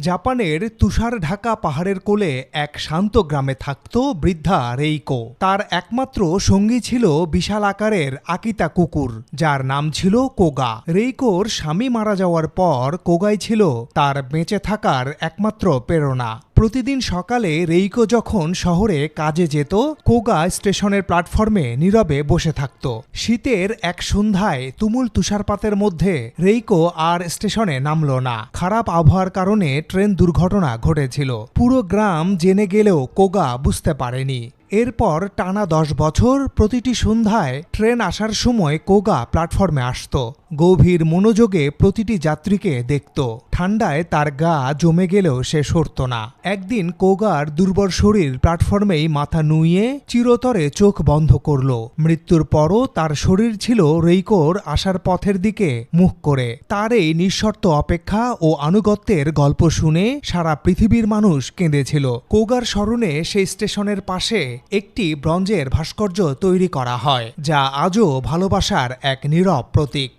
জাপানের তুষার ঢাকা পাহাড়ের কোলে এক শান্ত গ্রামে থাকত বৃদ্ধা রেইকো। তার একমাত্র সঙ্গী ছিল বিশাল আকারের আকিতা কুকুর, যার নাম ছিল কোগা। রেইকোর স্বামী মারা যাওয়ার পর কোগাই ছিল তার বেঁচে থাকার একমাত্র প্রেরণা। প্রতিদিন সকালে রেইকো যখন শহরে কাজে যেত, কোগা স্টেশনের প্ল্যাটফর্মে নীরবে বসে থাকত। শীতের এক সন্ধ্যায় তুমুল তুষারপাতের মধ্যে রেইকো আর স্টেশনে নামল না। খারাপ আবহাওয়ার কারণে ট্রেন দুর্ঘটনা ঘটেছিল। পুরো গ্রাম জেনে গেলেও কোগা বুঝতে পারেনি। এরপর টানা দশ বছর প্রতিটি সন্ধ্যায় ট্রেন আসার সময় কোগা প্ল্যাটফর্মে আসত। গভীর মনোযোগে প্রতিটি যাত্রীকে দেখত। ঠান্ডায় তার গা জমে গেলেও সে সরত না। একদিন কোগার দুর্বল শরীর প্ল্যাটফর্মেই মাথা নুইয়ে চিরতরে চোখ বন্ধ করল। মৃত্যুর পরও তার শরীর ছিল রেইকোর আসার পথের দিকে মুখ করে। তার এই নিঃশর্ত অপেক্ষা ও আনুগত্যের গল্প শুনে সারা পৃথিবীর মানুষ কেঁদেছিল। কোগার স্মরণে সেই স্টেশনের পাশে একটি ব্রঞ্জের ভাস্কর্য তৈরি করা হয়, যা আজও ভালোবাসার এক নীরব প্রতীক।